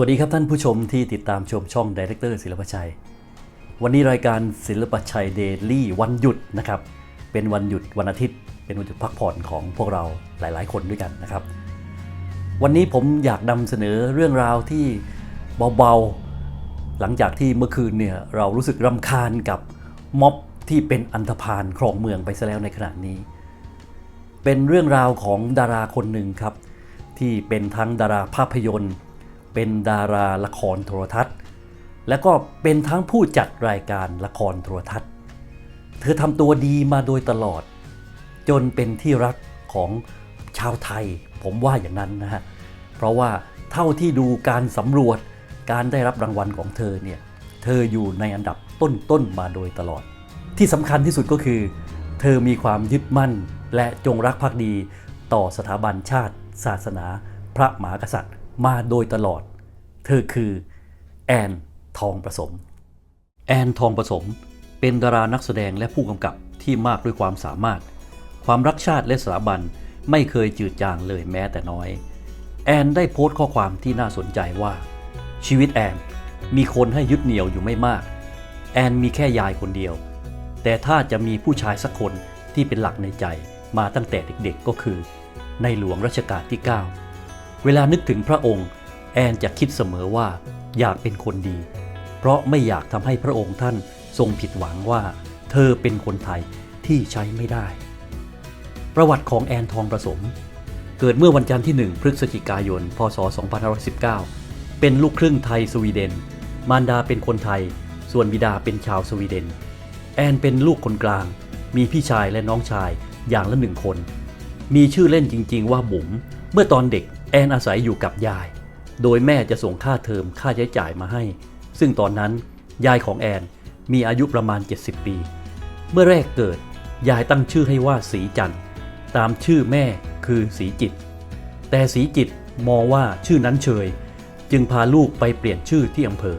วัสดีครับท่านผู้ชมที่ติดตามชมช่องดีเรคเตอร์ศิลปชัย วันนี้รายการศิลปชัยเดลี่วันหยุดนะครับ เป็นวันหยุดวันอาทิตย์ เป็นวันหยุดพักผ่อนของพวกเราหลาย ๆ คนด้วยกันนะครับ วันนี้ผมอยากนำเสนอเรื่องราวที่เบา ๆ หลังจากที่เมื่อคืนเนี่ยเรารู้สึกรำคาญกับม็อบที่เป็นอันธพาลครองเมืองไปซะแล้วในขณะนี้ เป็นเรื่องราวของดาราคนหนึ่งครับ ที่เป็นทั้งดาราภาพยนตร์ เป็นดาราละครโทรทัศน์ และก็เป็นทั้งผู้จัดรายการละครโทรทัศน์ เธอทำตัวดีมาโดยตลอด จนเป็นที่รักของชาวไทย ผมว่าอย่างนั้นนะฮะ เพราะว่าเท่าที่ดูการสำรวจการได้รับรางวัลของเธอเนี่ย เธออยู่ในอันดับต้นๆมาโดยตลอด ที่สำคัญที่สุดก็คือ เธอมีความยึดมั่นและจงรักภักดีต่อสถาบันชาติ ศาสนา พระมหากษัตริย์ มาโดยตลอด เธอคือแอนทองประสม แอนทองประสมเป็นดารานักแสดงและผู้กำกับที่มากด้วยความสามารถ ความรักชาติและสถาบันไม่เคยจืดจางเลยแม้แต่น้อย แอนได้โพสต์ข้อความที่น่าสนใจว่า ชีวิตแอนมีคนให้ยึดเหนี่ยวอยู่ไม่มาก แอนมีแค่ยายคนเดียว แต่ถ้าจะมีผู้ชายสักคนที่เป็นหลักในใจมาตั้งแต่เด็กๆก็คือ ในหลวงรัชกาลที่ 9 เวลานึกถึงพระองค์ แอนจะคิดเสมอว่าอยากเป็นคนดี เพราะไม่อยากทำให้พระองค์ท่านทรงผิดหวังว่า เธอเป็นคนไทยที่ใช้ไม่ได้ ประวัติของแอนทองประสม เกิดเมื่อวันจันทร์ที่ 1 พฤศจิกายน พศ 2519 เป็นลูกครึ่งไทยสวีเดน มารดาเป็นคนไทย ส่วนบิดาเป็นชาวสวีเดน แอนเป็นลูกคนกลาง มีพี่ชายและน้องชายอย่างละหนึ่งคน มีชื่อเล่นจริง ๆ ว่าบุ๋ม เมื่อตอนเด็ก แอนอาศัยอยู่กับยาย โดยแม่จะส่งค่าเทอมค่าใช้จ่ายมาให้ ซึ่งตอนนั้นยายของแอนมีอายุประมาณ 70 ปี เมื่อแรกเกิด ยายตั้งชื่อให้ว่าสีจันทร์ตามชื่อแม่คือสีจิต แต่สีจิตมองว่าชื่อนั้นเชยจึงพาลูกไปเปลี่ยนชื่อที่อำเภอ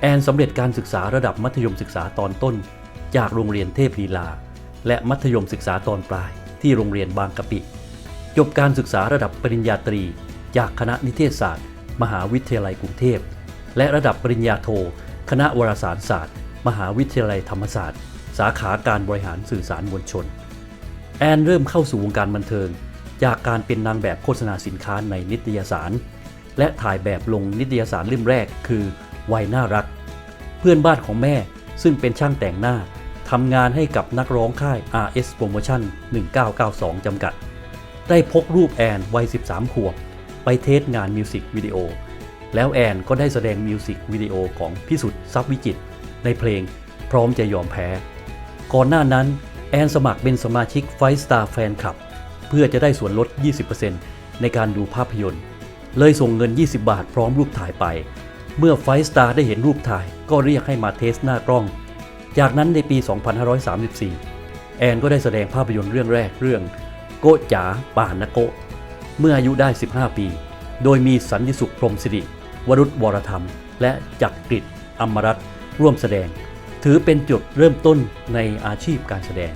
แอนสำเร็จการศึกษาระดับมัธยมศึกษาตอนต้น จากโรงเรียนเทพลีลา และมัธยมศึกษาตอนปลายที่โรงเรียนบางกะปิ จบการศึกษาระดับปริญญาตรี จากคณะนิเทศศาสตร์ มหาวิทยาลัยกรุงเทพ และระดับปริญญาโท คณะวารสารศาสตร์ มหาวิทยาลัยธรรมศาสตร์ สาขาการบริหารสื่อสารมวลชน แอนเริ่มเข้าสู่วงการบันเทิง จากการเป็นนางแบบโฆษณาสินค้าในนิตยสาร และถ่ายแบบลงนิตยสารเล่มแรกคือวัยน่ารัก เพื่อนบ้านของแม่ซึ่งเป็นช่างแต่งหน้าทำงานให้กับนักร้องค่าย RS Promotion 1992 จำกัด ได้พกรูปแอนวัย 13 ขวบ ไปเทสงานมิวสิกวิดีโอ แล้วแอนก็ได้แสดงมิวสิกวิดีโอของพิสุทธิ์ทรัพย์วิจิต ในเพลงพร้อมจะยอมแพ้ ก่อนหน้านั้น แอนสมัครเป็นสมาชิกไฟสตาร์แฟนคลับ เพื่อจะได้ส่วนลด 20%ในการดูภาพยนตร์ เลยส่งเงิน 20 บาทพร้อมรูปถ่ายไป เมื่อไฟสตาร์ได้เห็นรูปถ่ายก็เรียกให้มาเทสหน้ากล้อง จากนั้นในปี 2534 แอนก็ได้แสดงภาพยนตร์เรื่องแรกเรื่อง โกจ๋าป่านโก เมื่ออายุได้ 15 ปี โดยมีสันติสุขพรมสิริ วรุษวรธรรม และจักรกริดอมรัตร่วมแสดง ถือเป็นจุดเริ่มต้นในอาชีพการแสดง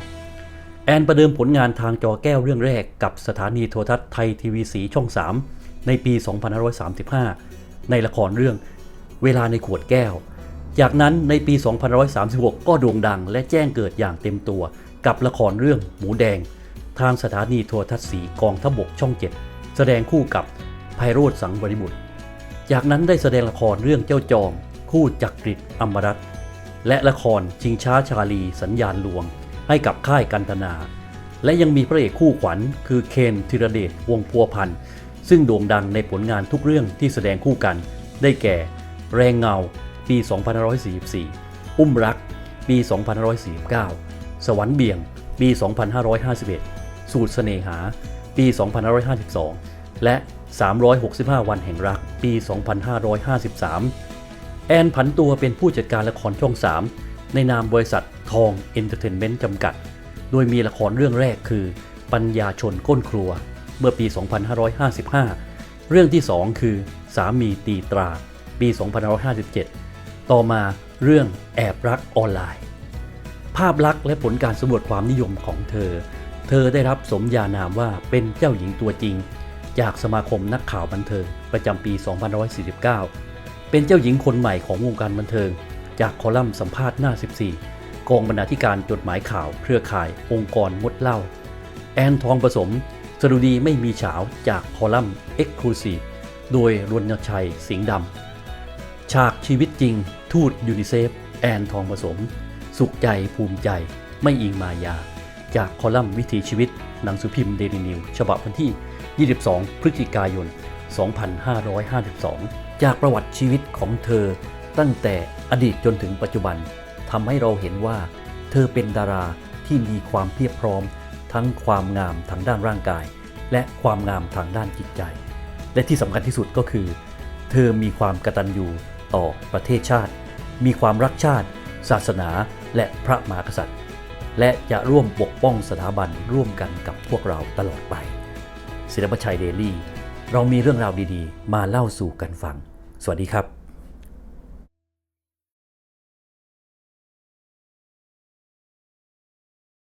แอนประเดิมผลงานทางจอแก้วเรื่องแรกกับสถานีโทรทัศน์ไทยทีวีสีช่อง 3 ในปี 2535 ในละครเรื่องเวลาในขวดแก้ว จากนั้นในปี 2536 ก็โด่งดังและแจ้งเกิดอย่างเต็มตัวกับละครเรื่องหมูแดง ทางสถานีโทรทัศน์สีกองทบกช่อง7แสดงคู่กับไพโรธสังบริบุตร จากนั้นได้แสดงละครเรื่องเจ้าจอม คู่จักริดอมรัตและละครชิงช้าชาลีสัญญาณลวง ให้กับค่ายกันตนา และยังมีพระเอกคู่ขวัญ คือเคนธีรเดชวงพัวพันธ์ซึ่งโด่งดังในผลงานทุกเรื่องที่แสดงคู่กัน ได้แก่ แรงเงา ปี 2544 อุ้มรัก ปี 2549 สวรรค์เบี่ยง ปี 2551 สูตรเสน่หา ปี 2552 และ 365 วันแห่งรัก ปี 2553 แอนผันตัวเป็นผู้จัดการละครช่อง 3 ในนามบริษัททองเอนเตอร์เทนเมนต์จำกัด โดยมีละครเรื่องแรกคือ ปัญญาชนก้นครัว เมื่อปี 2555 เรื่องที่ 2 คือ สามีตีตรา ปี 2557 ต่อมาเรื่องแอบรักออนไลน์ ภาพลักษณ์และผลการสำรวจความนิยมของเธอ เธอได้รับสมญานามว่าเป็นเจ้าหญิงตัวจริง จากสมาคมนักข่าวบันเทิงประจำปี 2549 เป็นเจ้าหญิงคนใหม่ของวงการบันเทิง จากคอลัมน์สัมภาษณ์หน้า 14 กองบรรณาธิการจดหมายข่าวเครือข่าย องค์กรงดเหล้าแอนทองผสมสดุดีไม่มีเฉาจากคอลัมน์ Exclusive โดยรณชัยสิงห์ดำฉากชีวิตจริง ทูตยูนิเซฟ แอนทองผสม สุขใจภูมิใจ ไม่อิงมายา จากคอลัมน์วิถีชีวิต หนังสือพิมพ์เดลินิวฉบับวันที่ 22 พฤศจิกายน 2552 จากประวัติชีวิตของเธอ ตั้งแต่อดีตจนถึงปัจจุบันทำให้เราเห็นว่า เธอเป็นดาราที่มีความเพียบพร้อม ทั้งความงามทางด้านร่างกาย และความงามทางด้านจิตใจ และที่สำคัญที่สุดก็คือ เธอมีความกตัญญูต่อประเทศชาติ มีความรักชาติ ศาสนา และพระมหากษัตริย์ และจะร่วมปกป้องสถาบันร่วมกันกับพวกเราตลอดไป ศิลปชัยเดลี่ เรามีเรื่องราวดีๆ มาเล่าสู่กันฟัง สวัสดีครับ